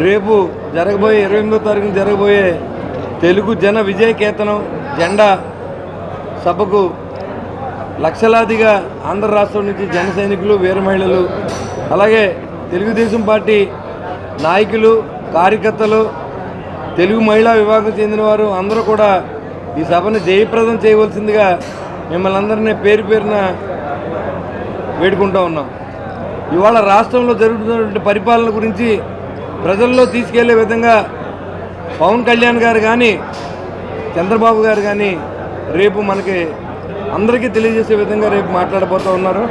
రేపు జరగబోయే ఇరవై ఎనిమిదో తారీఖున జరగబోయే తెలుగు జన విజయ కేతనం జెండా సభకు లక్షలాదిగా ఆంధ్ర రాష్ట్రం నుంచి జన సైనికులు వీర మహిళలు అలాగే తెలుగుదేశం పార్టీ నాయకులు కార్యకర్తలు తెలుగు మహిళా విభాగం చెందిన వారు అందరూ కూడా ఈ సభను జయప్రదం చేయవలసిందిగా మిమ్మల్ని అందరినీ పేరు పేరున వేడుకుంటూ ఉన్నాం. ఇవాళ రాష్ట్రంలో జరుగుతున్నటువంటి పరిపాలన గురించి ప్రజల్లో తీసుకెళ్ళే విధంగా పవన్ కళ్యాణ్ గారు కానీ చంద్రబాబు గారు కానీ రేపు మనకి అందరికీ తెలియజేసే విధంగా రేపు మాట్లాడబోతూ ఉన్నారు.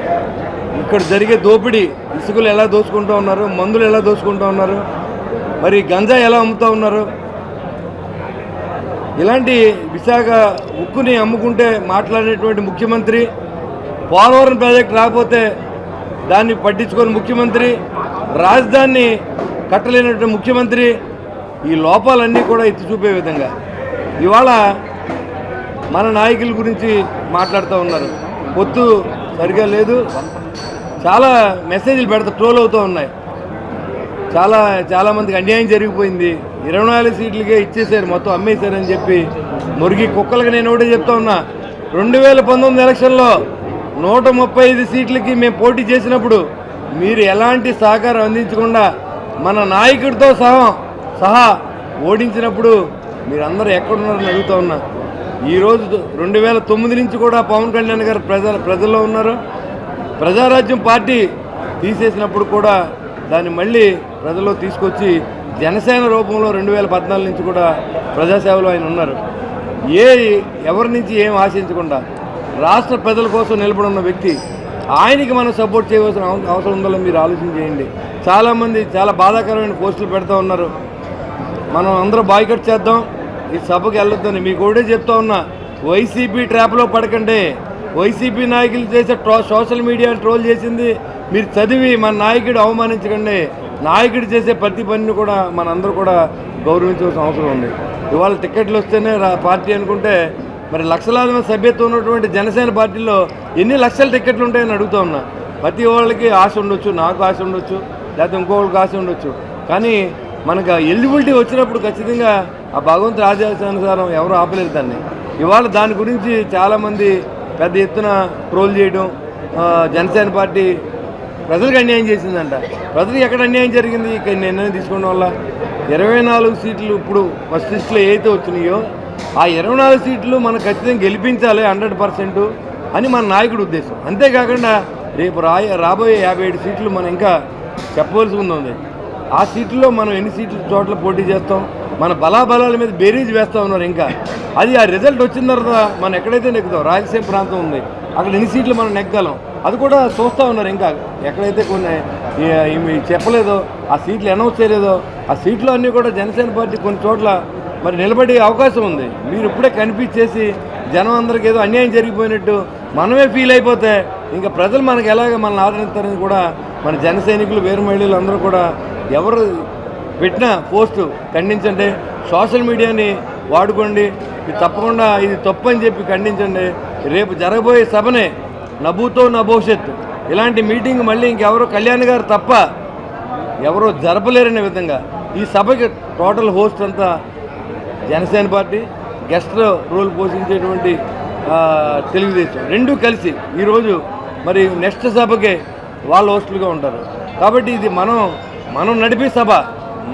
ఇక్కడ జరిగే దోపిడీ ఇసుకలు ఎలా దోచుకుంటూ ఉన్నారు మందులు ఎలా దోచుకుంటూ ఉన్నారు మరి గంజా ఎలా అమ్ముతూ ఉన్నారు. ఇలాంటి విశాఖ ఉక్కుని అమ్ముకుంటే మాట్లాడేటువంటి ముఖ్యమంత్రి పోలవరం ప్రాజెక్ట్ రాకపోతే దాన్ని పట్టించుకొని ముఖ్యమంత్రి రాజధానిని కట్టలేనటువంటి ముఖ్యమంత్రి ఈ లోపాలన్నీ కూడా ఎత్తి చూపే విధంగా. ఇవాళ మన నాయకుల గురించి మాట్లాడుతూ ఉన్నారు. పొత్తు సరిగా లేదు. చాలా మెసేజ్లు పెడతా ట్రోల్ అవుతూ ఉన్నాయి. చాలా చాలామందికి అన్యాయం జరిగిపోయింది. ఇరవై నాలుగు సీట్లకే ఇచ్చేసారు మొత్తం అమ్మేశారని చెప్పి మురిగి కుక్కలకి నేను ఒకటే చెప్తా ఉన్నా. రెండు వేల పంతొమ్మిది ఎలక్షన్లో నూట ముప్పై ఐదు సీట్లకి మేము పోటీ చేసినప్పుడు మీరు ఎలాంటి సహకారం అందించకుండా మన నాయకుడితో సహా సహా ఓడించినప్పుడు మీరందరూ ఎక్కడున్నారని అడుగుతూ ఉన్నా. ఈరోజు రెండు వేల తొమ్మిది నుంచి కూడా పవన్ కళ్యాణ్ గారు ప్రజల ప్రజల్లో ఉన్నారు. ప్రజారాజ్యం పార్టీ తీసేసినప్పుడు కూడా దాన్ని మళ్ళీ ప్రజల్లో తీసుకొచ్చి జనసేన రూపంలో రెండు వేల పద్నాలుగు నుంచి కూడా ప్రజాసేవలో ఆయన ఉన్నారు. ఏ ఎవరి నుంచి ఏం ఆశించకుండా రాష్ట్ర ప్రజల కోసం నిలబడి ఉన్న వ్యక్తి ఆయనకి మనం సపోర్ట్ చేయవలసిన అవసరం ఉందో మీరు ఆలోచన చేయండి. చాలామంది చాలా బాధాకరమైన పోస్టులు పెడతా ఉన్నారు. మనం అందరూ బాయ్కట్ చేద్దాం. ఈ సభకు వెళ్ళొద్దని మీకు ఒకటే చెప్తా ఉన్నా. వైసీపీ ట్రాప్లో పడకండి. వైసీపీ నాయకులు చేసే ట్రో సోషల్ మీడియా ట్రోల్ చేసింది. మీరు చదివి మన నాయకుడు అవమానించకండి. నాయకుడు చేసే ప్రతి పనిని కూడా మనందరూ కూడా గౌరవించవలసిన అవసరం ఉంది. ఇవాళ టికెట్లు వస్తేనే రా పార్టీ అనుకుంటే మరి లక్షలాది మంది సభ్యత్వం ఉన్నటువంటి జనసేన పార్టీలో ఎన్ని లక్షల టికెట్లు ఉంటాయని అడుగుతా ఉన్నా. ప్రతి వాళ్ళకి ఆశ ఉండొచ్చు నాకు ఆశ ఉండొచ్చు. లేకపోతే ఇంకొకరికి కాసి ఉండొచ్చు. కానీ మనకు ఎలిజిబిలిటీ వచ్చినప్పుడు ఖచ్చితంగా ఆ భగవంతుడి ఆదేశానుసారం ఎవరు ఆపలేదు దాన్ని. ఇవాళ దాని గురించి చాలామంది పెద్ద ఎత్తున ట్రోల్ చేయడం జనసేన పార్టీ ప్రజలకు అన్యాయం చేసిందంట. ప్రజలకు ఎక్కడ అన్యాయం జరిగింది? ఇక్కడ నిర్ణయం తీసుకోవడం వల్ల ఇరవై నాలుగు సీట్లు ఇప్పుడు ఫస్ట్ లిస్టులో ఏదైతే వచ్చినాయో ఆ ఇరవై నాలుగు సీట్లు మనం ఖచ్చితంగా గెలిపించాలి హండ్రెడ్ పర్సెంట్ అని మన నాయకుడి ఉద్దేశం. అంతేకాకుండా రేపు రాయ రాబోయే యాభై ఏడు సీట్లు మనం ఇంకా చెప్పవలసి ఉంది. ఆ సీట్లో మనం ఎన్ని సీట్ల చోట్ల పోటీ చేస్తాం? మన బలాబలాల మీద బేరీజ్ వేస్తూ ఉన్నారు ఇంకా. అది ఆ రిజల్ట్ వచ్చిన తర్వాత మనం ఎక్కడైతే నెక్కుతాం? రాయలసీమ ప్రాంతం ఉంది. అక్కడ ఎన్ని సీట్లు మనం నెగ్గలం అది కూడా చూస్తూ ఉన్నారు ఇంకా. ఎక్కడైతే కొన్ని చెప్పలేదో ఆ సీట్లు అనౌన్స్ చేయలేదో ఆ సీట్లు అన్నీ కూడా జనసేన పార్టీ కొన్ని చోట్ల మరి నిలబడే అవకాశం ఉంది. మీరు ఇప్పుడే కనిపించేసి జనం అందరికి ఏదో అన్యాయం జరిగిపోయినట్టు మనమే ఫీల్ అయిపోతే ఇంకా ప్రజలు మనకు ఎలాగ మనల్ని ఆదరిస్తారని కూడా మన జన సైనికులు వేరు మహిళలు అందరూ కూడా ఎవరు పెట్టిన పోస్టు ఖండించండి. సోషల్ మీడియాని వాడుకోండి. ఇది తప్పకుండా ఇది తప్పు అని చెప్పి ఖండించండి. రేపు జరగబోయే సభనే నభూతో నా భవిష్యత్తు ఇలాంటి మీటింగ్ మళ్ళీ ఇంకెవరో కళ్యాణ్ గారు తప్ప ఎవరో జరపలేరనే విధంగా ఈ సభకి టోటల్ హోస్ట్ అంతా జనసేన పార్టీ గెస్ట్ రోల్ పోషించేటువంటి తెలుగుదేశం. రెండూ కలిసి ఈరోజు మరి నెక్స్ట్ సభకే వాళ్ళ హోస్టులుగా ఉంటారు. కాబట్టి ఇది మనం మనం నడిపే సభ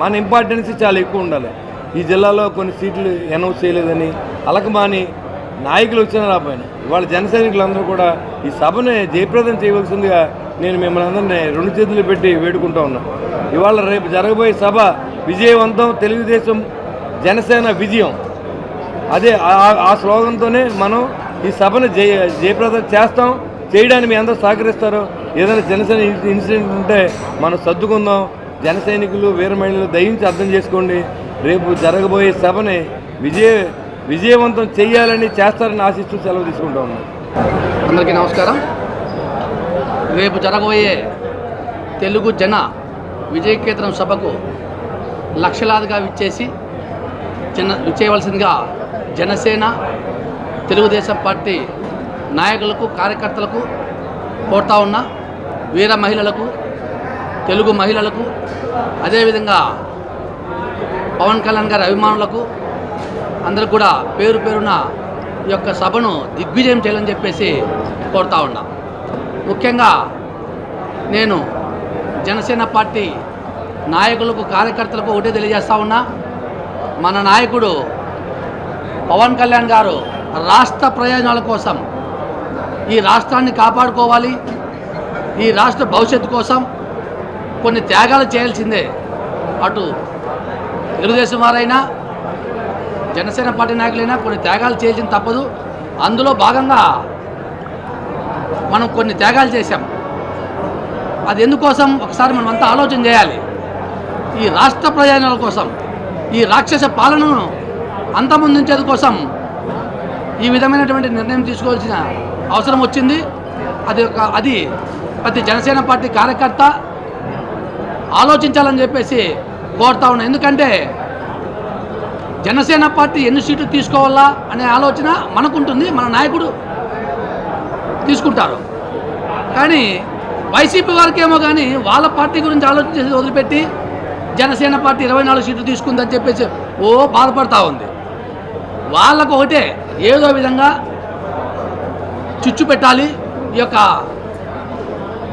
మన ఇంపార్టెన్స్ చాలా ఎక్కువ ఉండాలి. ఈ జిల్లాలో కొన్ని సీట్లు అనౌన్స్ చేయలేదని అలకమాని నాయకులు వచ్చిన రాపోయిన ఇవాళ జన సైనికులందరూ కూడా ఈ సభను జయప్రదం చేయవలసిందిగా నేను మిమ్మల్ని అందరినీ రెండు చేతులు పెట్టి వేడుకుంటా ఉన్నాను ఇవాళ రేపు జరగబోయే సభ విజయవంతం తెలుగుదేశం జనసేన విజయం. అదే ఆ- శ్లోగంతోనే స్లోగన్తోనే మనం ఈ సభను జయ జయప్రదం చేస్తాం. చేయడానికి మీ అందరూ సహకరిస్తారు. ఏదైనా జనసేన ఇన్సిడెంట్ ఉంటే మనం సర్దుకుందాం. జన సైనికులు వీర మహిళలు దయించి అర్థం చేసుకోండి. రేపు జరగబోయే సభని విజయ విజయవంతం చేయాలని చేస్తారని ఆశిస్తూ సెలవు తీసుకుంటాం అందరికీ నమస్కారం. రేపు జరగబోయే తెలుగు జన విజయకేతనం సభకు లక్షలాదిగా విచ్చేసి చిన్న విచ్చేయవలసిందిగా జనసేన తెలుగుదేశం పార్టీ నాయకులకు కార్యకర్తలకు కోరుతా ఉన్నా వీర మహిళలకు తెలుగు మహిళలకు అదేవిధంగా పవన్ కళ్యాణ్ గారి అభిమానులకు అందరికి కూడా పేరు పేరున ఈ యొక్క సభను దిగ్విజయం చేయాలని చెప్పేసి కోరుతా ఉన్నా. ముఖ్యంగా నేను జనసేన పార్టీ నాయకులకు కార్యకర్తలకు ఒకటే తెలియజేస్తా ఉన్నా మన నాయకుడు పవన్ కళ్యాణ్ గారు రాష్ట్ర ప్రయోజనాల కోసం ఈ రాష్ట్రాన్ని కాపాడుకోవాలి. ఈ రాష్ట్ర భవిష్యత్తు కోసం కొన్ని త్యాగాలు చేయాల్సిందే. అటు తెలుగుదేశం వారైనా జనసేన పార్టీ నాయకులైనా కొన్ని త్యాగాలు చేయాల్సింది తప్పదు. అందులో భాగంగా మనం కొన్ని త్యాగాలు చేశాం. అది ఎందుకోసం? ఒకసారి మనం అంతా ఆలోచన చేయాలి. ఈ రాష్ట్ర ప్రయోజనాల కోసం ఈ రాక్షస పాలనను అంతమొందించేది కోసం ఈ విధమైనటువంటి నిర్ణయం తీసుకోవాల్సిన అవసరం వచ్చింది. అది ఒక అది ప్రతి జనసేన పార్టీ కార్యకర్త ఆలోచించాలని చెప్పేసి కోరుతా ఉన్నా. ఎందుకంటే జనసేన పార్టీ ఎన్ని సీట్లు తీసుకోవాలా అనే ఆలోచన మనకుంటుంది మన నాయకుడు తీసుకుంటారు. కానీ వైసీపీ వారికి ఏమో కానీ వాళ్ళ పార్టీ గురించి ఆలోచించేసి వదిలిపెట్టి జనసేన పార్టీ ఇరవై నాలుగు సీట్లు తీసుకుందని చెప్పేసి ఓ బాధపడతా ఉంది. వాళ్ళకు ఒకటే ఏదో విధంగా చిచ్చు పెట్టాలి. ఈ యొక్క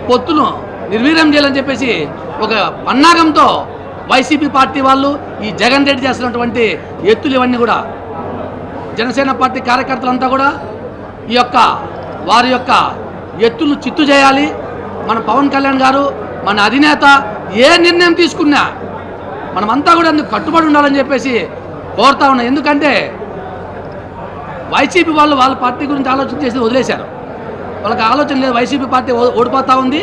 పొత్తును నిర్వీర్యం చేయాలని చెప్పేసి ఒక పన్నాగంతో వైసీపీ పార్టీ వాళ్ళు ఈ జగన్ రెడ్డి చేస్తున్నటువంటి ఎత్తులు ఇవన్నీ కూడా జనసేన పార్టీ కార్యకర్తలంతా కూడా ఈ యొక్క వారి యొక్క ఎత్తులు చిత్తు చేయాలి. మన పవన్ కళ్యాణ్ గారు మన అధినేత ఏ నిర్ణయం తీసుకున్నా మనమంతా కూడా అందుకు కట్టుబడి ఉండాలని చెప్పేసి కోరుతా ఉన్నాం. ఎందుకంటే వైసీపీ వాళ్ళు వాళ్ళ పార్టీ గురించి ఆలోచన చేసి వదిలేశారు. వాళ్ళకి ఆలోచన లేదు వైసీపీ పార్టీ ఓడిపోతూ ఓడిపోతా ఉంది.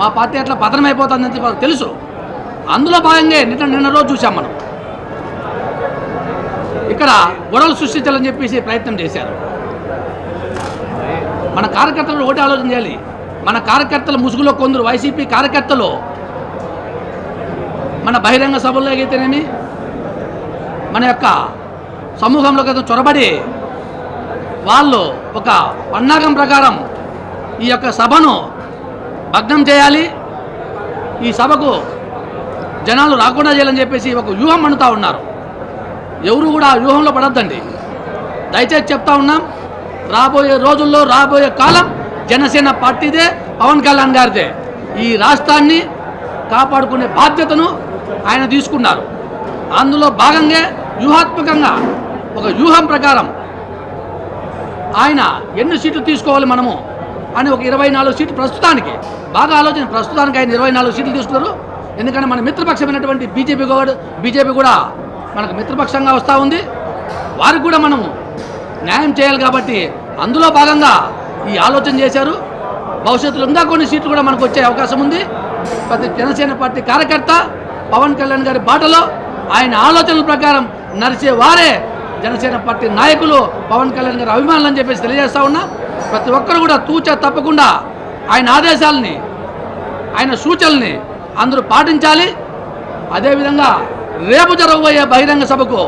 మా పార్టీ అట్లా పతనం అయిపోతుందని వాళ్ళకి తెలుసు. అందులో భాగంగా నిన్న నిన్న రోజు చూసాం మనం. ఇక్కడ గొడవలు సృష్టించాలని చెప్పేసి ప్రయత్నం చేశారు. మన కార్యకర్తలు ఒకటి ఆలోచన చేయాలి. మన కార్యకర్తల ముసుగులో కొందరు వైసీపీ కార్యకర్తలు మన బహిరంగ సభల్లో అయితేనేమి మన యొక్క సమూహంలో కదా చొరబడి వాళ్ళు ఒక పన్నాగం ప్రకారం ఈ యొక్క సభను భగ్నం చేయాలి. ఈ సభకు జనాలు రాకుండా చేయాలని చెప్పేసి ఒక వ్యూహం అనుతా ఉన్నారు. ఎవరు కూడా ఆ వ్యూహంలో పడద్దండి. దయచేసి చెప్తా ఉన్నాం రాబోయే రోజుల్లో రాబోయే కాలం జనసేన పార్టీదే పవన్ కళ్యాణ్ గారిదే. ఈ రాష్ట్రాన్ని కాపాడుకునే బాధ్యతను ఆయన తీసుకున్నారు. అందులో భాగంగా వ్యూహాత్మకంగా ఒక వ్యూహం ప్రకారం ఆయన ఎన్ని సీట్లు తీసుకోవాలి మనము అని ఒక ఇరవై నాలుగు సీట్లు ప్రస్తుతానికి? బాగా ఆలోచన. ప్రస్తుతానికి ఆయన ఇరవై నాలుగు సీట్లు తీసుకున్నారు. ఎందుకంటే మన మిత్రపక్షమైనటువంటి బీజేపీ కూడా బీజేపీ కూడా మనకు మిత్రపక్షంగా వస్తూ ఉంది. వారికి కూడా మనము న్యాయం చేయాలి కాబట్టి అందులో భాగంగా ఈ ఆలోచన చేశారు. భవిష్యత్తులో ఇంకా కొన్ని సీట్లు కూడా మనకు వచ్చే అవకాశం ఉంది. ప్రతి జనసేన పార్టీ కార్యకర్త పవన్ కళ్యాణ్ గారి బాటలో ఆయన ఆలోచనల ప్రకారం నడిచే వారే జనసేన పార్టీ నాయకులు పవన్ కళ్యాణ్ గారి అభిమానులు అని చెప్పేసి తెలియజేస్తా ఉన్నా ప్రతి ఒక్కరు కూడా తూచ తప్పకుండా ఆయన ఆదేశాలని ఆయన సూచనల్ని అందరూ పాటించాలి. అదేవిధంగా రేపు జరగబోయే బహిరంగ సభకు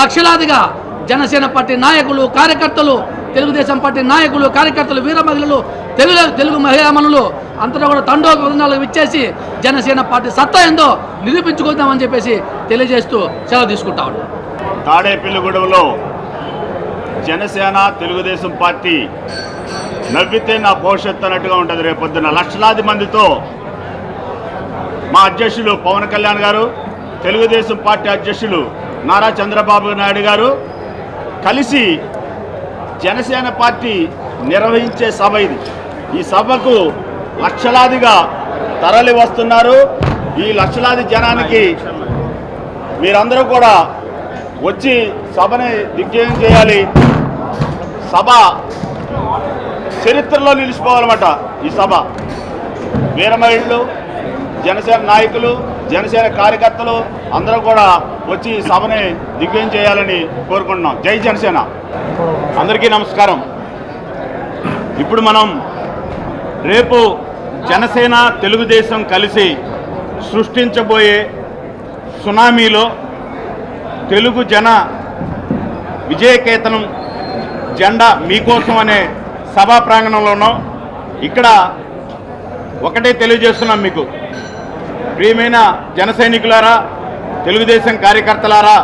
లక్షలాదిగా జనసేన పార్టీ నాయకులు కార్యకర్తలు తెలుగుదేశం పార్టీ నాయకులు కార్యకర్తలు వీర మహిళలు తెలుగు తెలుగు మహిళామణులు అంతటా కూడా తండో బృందాలకు ఇచ్చేసి జనసేన పార్టీ సత్తా ఏందో నిరూపించుకుందామని చెప్పేసి తెలియజేస్తూ సెలవు తీసుకుంటా తాడేపల్లిగూడెంలో జనసేన తెలుగుదేశం పార్టీ నవ్వితే నా భవిష్యత్తు అన్నట్టుగా ఉంటుంది. రేపొద్దున లక్షలాది మందితో మా అధ్యక్షులు పవన్ కళ్యాణ్ గారు తెలుగుదేశం పార్టీ అధ్యక్షులు నారా చంద్రబాబు నాయుడు గారు కలిసి జనసేన పార్టీ నిర్వహించే సభ ఇది. ఈ సభకు లక్షలాదిగా తరలి వస్తున్నారు ఈ లక్షలాది జనానికి మీరందరూ కూడా వచ్చి సభని దిగ్జయం చేయాలి. సభ చరిత్రలో నిలిచిపోవాలన్నమాట ఈ సభ. వీరమహిళలు జనసేన నాయకులు జనసేన కార్యకర్తలు అందరూ కూడా వచ్చి ఈ సభని దిగ్జయం చేయాలని కోరుకుంటున్నాం. జై జనసేన. అందరికీ నమస్కారం. ఇప్పుడు మనం రేపు జనసేన తెలుగుదేశం కలిసి సృష్టించబోయే సునామీలో తెలుగు జన విజయకేతనం జెండా మీకోసం అనే సభా ప్రాంగణంలోనో ఇక్కడ ఒకటే తెలియజేస్తున్నాం మీకు. ప్రియమైన జన సైనికులారా తెలుగుదేశం కార్యకర్తలారా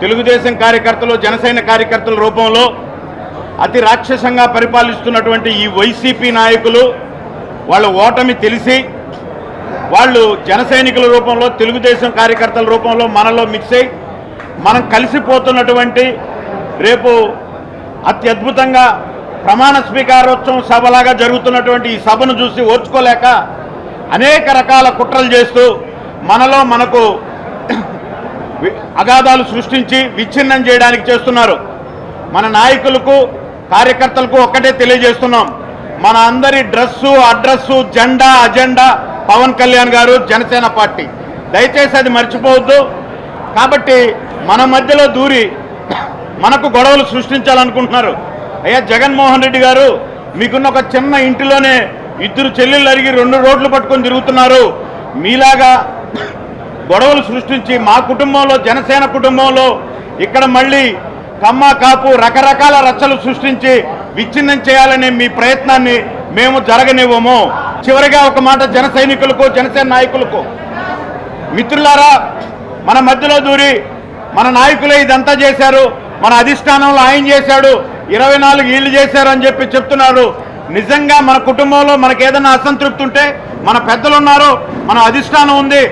తెలుగుదేశం కార్యకర్తలు జనసేన కార్యకర్తల రూపంలో అతి రాక్షసంగా పరిపాలిస్తున్నటువంటి ఈ వైసీపీ నాయకులు వాళ్ళ ఓటమి తెలిసి వాళ్ళు జన రూపంలో తెలుగుదేశం కార్యకర్తల రూపంలో మనలో మిక్స్ అయి మనం కలిసిపోతున్నటువంటి రేపు అత్యద్భుతంగా ప్రమాణ స్వీకారోత్సవం సభలాగా జరుగుతున్నటువంటి ఈ సభను చూసి ఓర్చుకోలేక అనేక రకాల కుట్రలు చేస్తూ మనలో మనకు అగాధాలు సృష్టించి విచ్ఛిన్నం చేయడానికి చేస్తున్నారు. మన నాయకులకు కార్యకర్తలకు ఒక్కటే తెలియజేస్తున్నాం. మన అందరి డ్రస్సు అడ్రస్సు జెండా అజెండా పవన్ కళ్యాణ్ గారు జనసేన పార్టీ. దయచేసి అది మర్చిపోవద్దు. కాబట్టి మన మధ్యలో దూరి మనకు గొడవలు సృష్టించాలనుకుంటున్నారు. అయ్యా జగన్మోహన్ రెడ్డి గారు మీకున్న ఒక చిన్న ఇంటిలోనే ఇద్దరు చెల్లెళ్ళు అరిగి రెండు రోడ్లు పట్టుకొని తిరుగుతున్నారు. మీలాగా గొడవలు సృష్టించి మా కుటుంబంలో జనసేన కుటుంబంలో ఇక్కడ మళ్ళీ కమ్మ కాపు రకరకాల రచ్చలు సృష్టించి విచ్ఛిన్నం చేయాలనే మీ ప్రయత్నాన్ని మేము జరగనివ్వము. చివరిగా ఒక మాట జన సైనికులకు జనసేన నాయకులకు. మిత్రులారా మన మధ్యలో దూరి మన నాయకులే ఇదంతా చేశారు మన అధిష్టానంలో ఆయన చేశాడు ఇరవై నాలుగు ఈళ్ళు చేశారు అని చెప్పి చెప్తున్నారు. నిజంగా మన కుటుంబంలో మనకు ఏదైనా అసంతృప్తి ఉంటే మన పెద్దలు ఉన్నారు మన అధిష్టానం ఉంది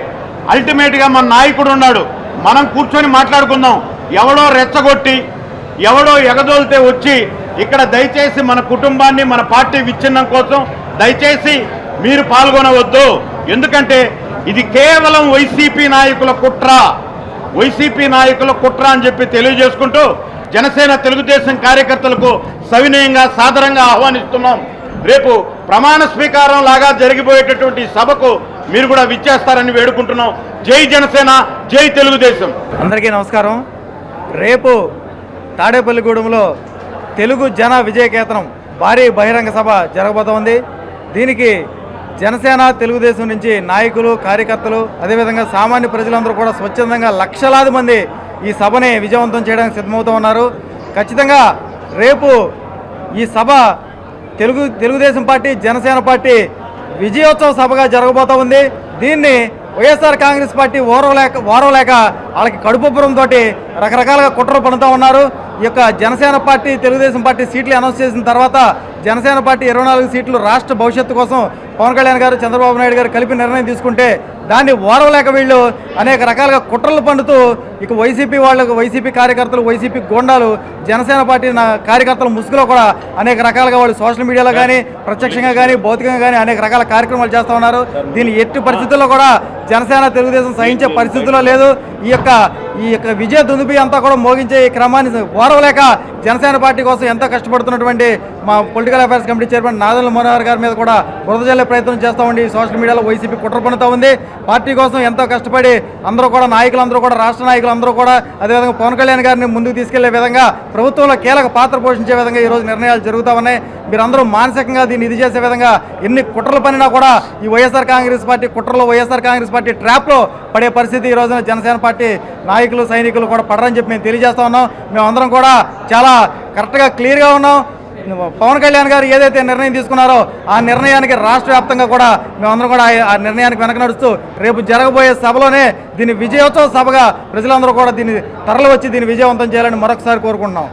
అల్టిమేట్గా మన నాయకుడు ఉన్నాడు. మనం కూర్చొని మాట్లాడుకుందాం. ఎవడో రెచ్చగొట్టి ఎవడో ఎగదోలితే వచ్చి ఇక్కడ దయచేసి మన కుటుంబాన్ని మన పార్టీ విచ్ఛిన్నం కోసం దయచేసి మీరు పాల్గొనవద్దు. ఎందుకంటే ఇది కేవలం వైసీపీ నాయకుల కుట్ర. వైసీపీ నాయకుల కుట్ర అని చెప్పి తెలియజేసుకుంటూ జనసేన తెలుగుదేశం కార్యకర్తలకు సవినయంగా సాదరంగా ఆహ్వానిస్తున్నాం. రేపు ప్రమాణ స్వీకారం లాగా జరిగిపోయేటటువంటి సభకు మీరు కూడా విచ్చేస్తారని వేడుకుంటున్నాం. జై జనసేన జై తెలుగుదేశం. అందరికీ నమస్కారం. రేపు తాడేపల్లిగూడెంలో తెలుగు జన విజయకేతనం భారీ బహిరంగ సభ జరగబోతోంది. దీనికి జనసేన తెలుగుదేశం నుంచి నాయకులు కార్యకర్తలు అదేవిధంగా సామాన్య ప్రజలందరూ కూడా స్వచ్ఛందంగా లక్షలాది మంది ఈ సభని విజయవంతం చేయడానికి సిద్ధమవుతూ ఉన్నారు. ఖచ్చితంగా రేపు ఈ సభ తెలుగు తెలుగుదేశం పార్టీ జనసేన పార్టీ విజయోత్సవ సభగా జరగబోతా ఉంది. దీన్ని వైఎస్ఆర్ కాంగ్రెస్ పార్టీ ఓరవలేక ఓరవలేక వాళ్ళకి కడుపుబ్బరంతో రకరకాలుగా కుట్రలు పడుతూ ఉన్నారు. ఈ యొక్క జనసేన పార్టీ తెలుగుదేశం పార్టీ సీట్లు అనౌన్స్ చేసిన తర్వాత జనసేన పార్టీ ఇరవై నాలుగు సీట్లు రాష్ట్ర భవిష్యత్తు కోసం పవన్ కళ్యాణ్ గారు చంద్రబాబు నాయుడు గారు కలిపి నిర్ణయం తీసుకుంటే దాన్ని ఓరవలేక వీళ్ళు అనేక రకాలుగా కుట్రలు పండుతూ ఇక వైసీపీ వాళ్ళకు వైసీపీ కార్యకర్తలు వైసీపీ గోండాలు జనసేన పార్టీ నా కార్యకర్తల ముసుగులో కూడా అనేక రకాలుగా వాళ్ళు సోషల్ మీడియాలో కానీ ప్రత్యక్షంగా కానీ భౌతికంగా కానీ అనేక రకాల కార్యక్రమాలు చేస్తూ ఉన్నారు. దీన్ని ఎట్టి పరిస్థితుల్లో కూడా జనసేన తెలుగుదేశం సహించే పరిస్థితుల్లో లేదు. ఈ యొక్క ఈ యొక్క విజయ దుందుబి అంతా కూడా మోగించే ఈ క్రమాన్ని ఓరవలేక జనసేన పార్టీ కోసం ఎంతో కష్టపడుతున్నటువంటి మా political affairs committee chairman Nadal Manohar garu మీద కూడా వృధజల్లే ప్రయత్నం చేస్తూ ఉండి సోషల్ మీడియాలో వైసీపీ కుట్ర పడుతూ ఉంది. పార్టీ కోసం ఎంతో కష్టపడి అందరూ కూడా నాయకులందరూ కూడా రాష్ట్ర నాయకులందరూ కూడా అదేవిధంగా పవన్ కళ్యాణ్ గారిని ముందుకు తీసుకెళ్ళే విధంగా ప్రభుత్వంలో కీలక పాత్ర పోషించే విధంగా ఈ రోజు నిర్ణయాలు జరుగుతూ ఉన్నాయి. మీరందరూ మానసికంగా దీన్ని ఇది చేసే విధంగా ఎన్ని కుట్రలు పనినా కూడా ఈ వైఎస్ఆర్ కాంగ్రెస్ పార్టీ కుట్రలో వైఎస్ఆర్ కాంగ్రెస్ పార్టీ ట్రాప్లో పడే పరిస్థితి ఈ రోజున జనసేన పార్టీ నాయకులు సైనికులు కూడా పడరని చెప్పి మేము తెలియజేస్తా ఉన్నాం. మేమందరం కూడా చాలా కరెక్ట్గా క్లియర్గా ఉన్నాం. పవన్ కళ్యాణ్ గారు ఏదైతే నిర్ణయం తీసుకున్నారో ఆ నిర్ణయానికి రాష్ట్ర వ్యాప్తంగా కూడా మేమందరం కూడా ఆ- ఆ నిర్ణయానికి వెనక నడుస్తూ రేపు జరగబోయే సభలోనే దీన్ని విజయోత్సవ సభగా ప్రజలందరూ కూడా దీన్ని తరలి వచ్చి దీన్ని విజయవంతం చేయాలని మరొకసారి కోరుకుంటున్నాం.